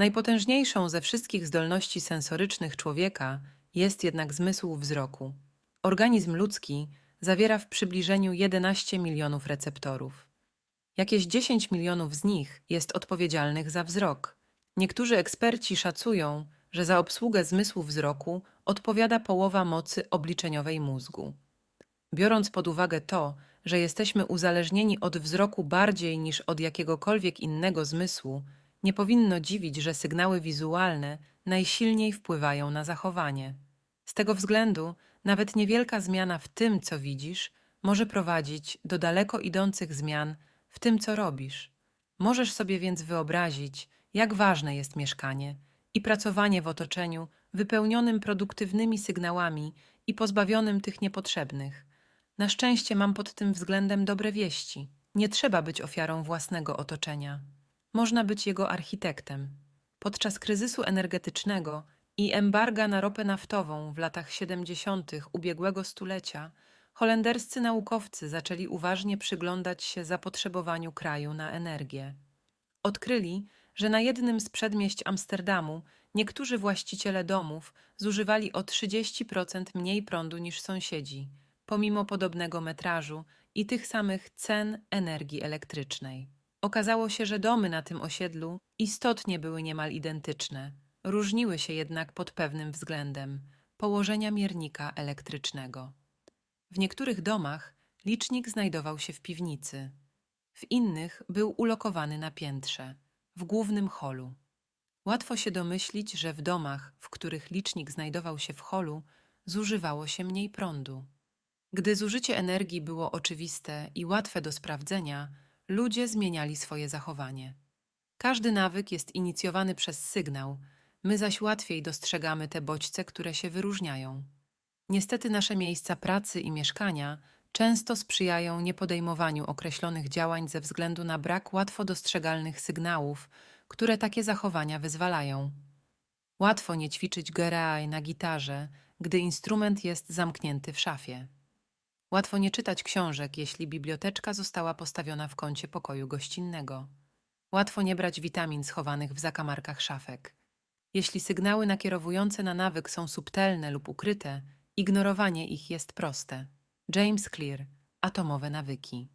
Najpotężniejszą ze wszystkich zdolności sensorycznych człowieka jest jednak zmysł wzroku. Organizm ludzki zawiera w przybliżeniu 11 milionów receptorów. Jakieś 10 milionów z nich jest odpowiedzialnych za wzrok. Niektórzy eksperci szacują, że za obsługę zmysłu wzroku odpowiada połowa mocy obliczeniowej mózgu. Biorąc pod uwagę to, że jesteśmy uzależnieni od wzroku bardziej niż od jakiegokolwiek innego zmysłu, nie powinno dziwić, że sygnały wizualne najsilniej wpływają na zachowanie. Z tego względu nawet niewielka zmiana w tym, co widzisz, może prowadzić do daleko idących zmian w tym, co robisz. Możesz sobie więc wyobrazić, jak ważne jest mieszkanie i pracowanie w otoczeniu wypełnionym produktywnymi sygnałami i pozbawionym tych niepotrzebnych. Na szczęście mam pod tym względem dobre wieści. Nie trzeba być ofiarą własnego otoczenia. Można być jego architektem. Podczas kryzysu energetycznego i embarga na ropę naftową w latach 70. ubiegłego stulecia, holenderscy naukowcy zaczęli uważnie przyglądać się zapotrzebowaniu kraju na energię. Odkryli, że na jednym z przedmieść Amsterdamu niektórzy właściciele domów zużywali o 30% mniej prądu niż sąsiedzi, pomimo podobnego metrażu i tych samych cen energii elektrycznej. Okazało się, że domy na tym osiedlu istotnie były niemal identyczne, różniły się jednak pod pewnym względem położenia miernika elektrycznego. W niektórych domach licznik znajdował się w piwnicy, w innych był ulokowany na piętrze, w głównym holu. Łatwo się domyślić, że w domach, w których licznik znajdował się w holu, zużywało się mniej prądu. Gdy zużycie energii było oczywiste i łatwe do sprawdzenia, ludzie zmieniali swoje zachowanie. Każdy nawyk jest inicjowany przez sygnał, my zaś łatwiej dostrzegamy te bodźce, które się wyróżniają. Niestety nasze miejsca pracy i mieszkania często sprzyjają niepodejmowaniu określonych działań ze względu na brak łatwo dostrzegalnych sygnałów, które takie zachowania wyzwalają. Łatwo nie ćwiczyć gerai na gitarze, gdy instrument jest zamknięty w szafie. Łatwo nie czytać książek, jeśli biblioteczka została postawiona w kącie pokoju gościnnego. Łatwo nie brać witamin schowanych w zakamarkach szafek. Jeśli sygnały nakierowujące na nawyk są subtelne lub ukryte, ignorowanie ich jest proste. James Clear, Atomowe nawyki.